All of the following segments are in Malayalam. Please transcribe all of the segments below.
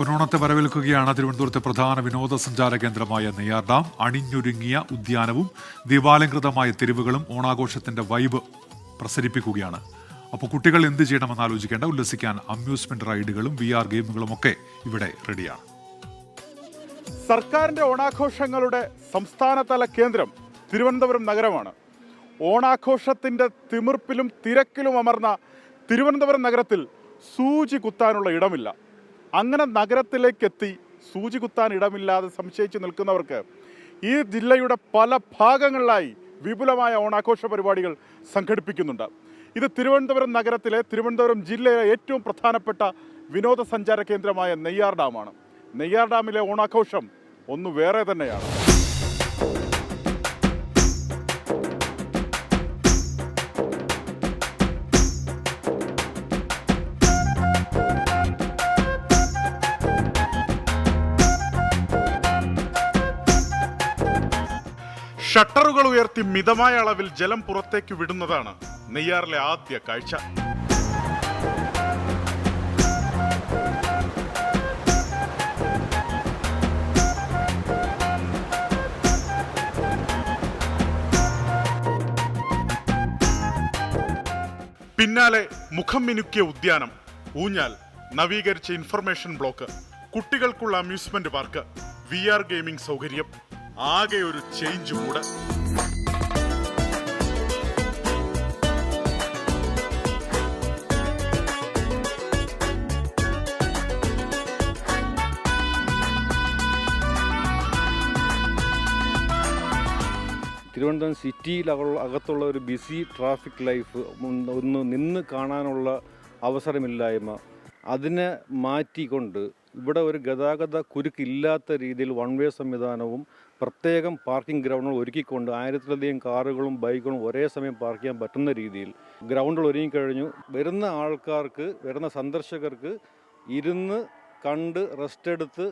പൊന്നോണത്തെ വരവേൽക്കുകയാണ് തിരുവനന്തപുരത്തെ പ്രധാന വിനോദസഞ്ചാര കേന്ദ്രമായ നെയ്യാർ ഡാം. അണിഞ്ഞൊരുങ്ങിയ ഉദ്യാനവും ദീപാലംകൃതമായ തെരുവുകളും ഓണാഘോഷത്തിന്റെ വൈബ് പ്രസരിപ്പിക്കുകയാണ്. അപ്പോൾ കുട്ടികൾ എന്ത് ചെയ്യണമെന്ന് ആലോചിക്കേണ്ട ഉല്ലസിക്കാൻ അമ്യൂസ്മെന്റ് റൈഡുകളും വി ആർ ഗെയിമുകളും ഒക്കെ ഇവിടെ റെഡിയാണ്. സർക്കാരിന്റെ ഓണാഘോഷങ്ങളുടെ സംസ്ഥാനതല കേന്ദ്രം തിരുവനന്തപുരം നഗരമാണ്. ഓണാഘോഷത്തിന്റെ തിമിർപ്പിലും തിരക്കിലും അമർന്ന തിരുവനന്തപുരം നഗരത്തിൽ സൂചി കുത്താനുള്ള ഇടമില്ല. അങ്ങനെ നഗരത്തിലേക്കെത്തി സൂചി കുത്താൻ ഇടമില്ലാതെ സംശയിച്ച് നിൽക്കുന്നവർക്ക് ഈ ജില്ലയുടെ പല ഭാഗങ്ങളിലായി വിപുലമായ ഓണാഘോഷ പരിപാടികൾ സംഘടിപ്പിക്കുന്നുണ്ട്. ഇത് തിരുവനന്തപുരം നഗരത്തിലെ തിരുവനന്തപുരം ജില്ലയിലെ ഏറ്റവും പ്രധാനപ്പെട്ട വിനോദസഞ്ചാര കേന്ദ്രമായ നെയ്യാർ ഡാമാണ്. നെയ്യാർ ഡാമിലെ ഓണാഘോഷം ഒന്ന് വേറെ തന്നെയാണ്. ഷട്ടറുകൾ ഉയർത്തി മിതമായ അളവിൽ ജലം പുറത്തേക്ക് വിടുന്നതാണ് നെയ്യാറിലെ ആദ്യ കാഴ്ച. പിന്നാലെ മുഖം മിനുക്കിയ ഉദ്യാനം. ഊഞ്ഞാൽ നവീകരിച്ച ഇൻഫർമേഷൻ ബ്ലോക്ക് കുട്ടികൾക്കുള്ള amusement park V R gaming സൗകര്യം. ആകെ ഒരു ചേഞ്ച് മൂഡ് തിരുവനന്തപുരം സിറ്റിയിൽ അക- അകത്തുള്ള ഒരു ബിസി ട്രാഫിക് ലൈഫ് ഒന്ന് നിന്ന് കാണാനുള്ള അവസരമില്ലായ്മ. അതിനെ മാറ്റിക്കൊണ്ട് ഇവിടെ ഒരു ഗതാഗത കുരുക്കില്ലാത്ത രീതിയിൽ വൺ വേ സംവിധാനവും പ്രത്യേകം പാർക്കിംഗ് ഗ്രൗണ്ടുകൾ ഒരുക്കിക്കൊണ്ട് ആയിരത്തിലധികം കാറുകളും ബൈക്കുകളും ഒരേ സമയം പാർക്ക് ചെയ്യാൻ പറ്റുന്ന രീതിയിൽ ഗ്രൗണ്ടുകൾ ഒരുങ്ങിക്കഴിഞ്ഞു വരുന്ന ആൾക്കാർക്ക് വരുന്ന സന്ദർശകർക്ക് ഇരുന്ന് കണ്ട് റെസ്റ്റ് എടുത്ത്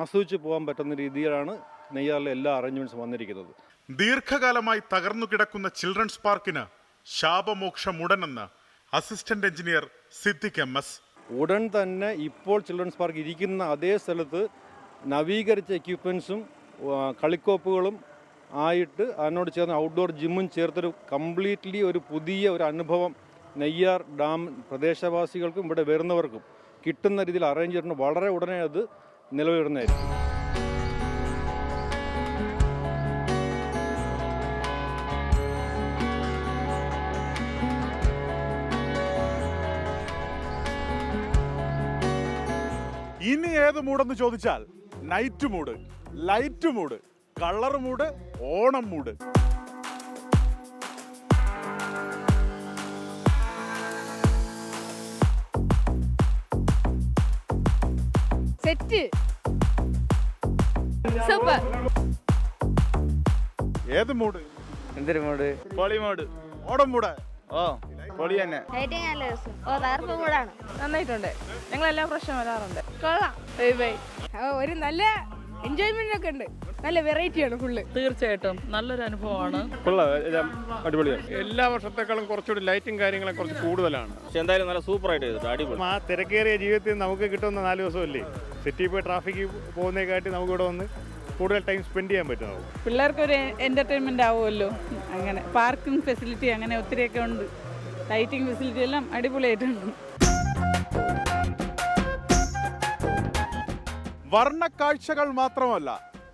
ആസ്വദിച്ച് പോകാൻ പറ്റുന്ന രീതിയിലാണ് നെയ്യാറിലെ എല്ലാ അറേഞ്ച്മെന്റ്സും വന്നിരിക്കുന്നത്. ദീർഘകാലമായി തകർന്നു കിടക്കുന്ന ചിൽഡ്രൻസ് പാർക്കിന് ശാപമോക്ഷം ഉടനെന്ന് assistant engineer Siddique M S. ഉടൻ തന്നെ ഇപ്പോൾ ചിൽഡ്രൻസ് പാർക്ക് ഇരിക്കുന്ന അതേ സ്ഥലത്ത് നവീകരിച്ച എക്യുപ്മെൻസും കളിക്കോപ്പുകളും ആയിട്ട് അതിനോട് ചേർന്ന് ഔട്ട്ഡോർ ജിമ്മും ചേർത്തൊരു കംപ്ലീറ്റ്ലി ഒരു പുതിയ ഒരു അനുഭവം നെയ്യാർ ഡാം പ്രദേശവാസികൾക്കും ഇവിടെ വരുന്നവർക്കും കിട്ടുന്ന രീതിയിൽ അറേഞ്ച് ചെയ്തിട്ടുണ്ട്. വളരെ ഉടനെ അത് നിലവിൽ വരുന്നതായിരിക്കും ഇനി ഏത് മൂടെന്ന് ചോദിച്ചാൽ night mood light mood colour mood Onam mood set. Super. ഏത് മൂഡ് എന്തൊരു മൂഡ് പൊളി മൂഡ് ഓണം മൂഡ് ഓ പൊളി തന്നെ. നന്നായിട്ടുണ്ട്. ഞങ്ങളെല്ലാം പ്രശ്നം വരാറുണ്ട്. കൊള്ളാം. ഒരു നല്ല എൻജോയ്മെന്റ് ഒക്കെ ഉണ്ട്. നല്ല വെറൈറ്റിയാണ് ഫുള്ള് തീർച്ചയായിട്ടും. നല്ലൊരു അനുഭവമാണ്. എല്ലാ വർഷത്തെക്കാളും കുറച്ചുകൂടി ലൈറ്റും കാര്യങ്ങളും കുറച്ച് കൂടുതലാണ്. പക്ഷെ എന്തായാലും നല്ല സൂപ്പർ ആയിട്ട് ചെയ്തിട്ട് അടിപൊളി. ആ തിരക്കേറിയ ജീവിതത്തിൽ നമുക്ക് കിട്ടുന്ന നാല് ദിവസമല്ലേ? സിറ്റി പോയി ട്രാഫിക് പോകുന്നതിനെക്കാട്ടി നമുക്ക് ഇവിടെ വന്ന് കൂടുതൽ ടൈം സ്പെൻഡ് ചെയ്യാൻ പറ്റും പിള്ളേർക്ക് ഒരു എന്റർടൈൻമെന്റ് ആവുമല്ലോ. അങ്ങനെ പാർക്കിംഗ് ഫെസിലിറ്റി അങ്ങനെ ഒത്തിരിയൊക്കെ ഉണ്ട്. ലൈറ്റിംഗ് ഫെസിലിറ്റി എല്ലാം അടിപൊളിയായിട്ടുണ്ട്. വർണക്കാഴ്ചകൾ മാത്രമല്ല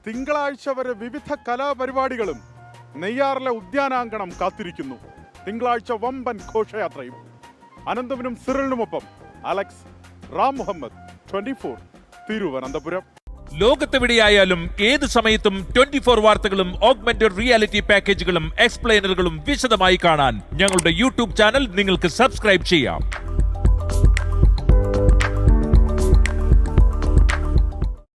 തിങ്കളാഴ്ച വരെ വിവിധ കലാപരിപാടികളും നെയ്യാറിലെ ഉദ്യാനാങ്കണം കാത്തിരിക്കുന്നു. തിങ്കളാഴ്ച വമ്പൻ ഘോഷയാത്രയും. Ananthapuram സിറിലിനുമൊപ്പം Alex Ram Muhammad twenty four Thiruvananthapuram. ലോകത്തെവിടെയായാലും ഏത് സമയത്തും ട്വന്റി ഫോർ വാർത്തകളും ഓഗ്മെന്റഡ് റിയാലിറ്റി പാക്കേജുകളും എക്സ്പ്ലെയിനറുകളും വിശദമായി കാണാൻ ഞങ്ങളുടെ യൂട്യൂബ് ചാനൽ നിങ്ങൾക്ക് സബ്സ്ക്രൈബ് ചെയ്യാം.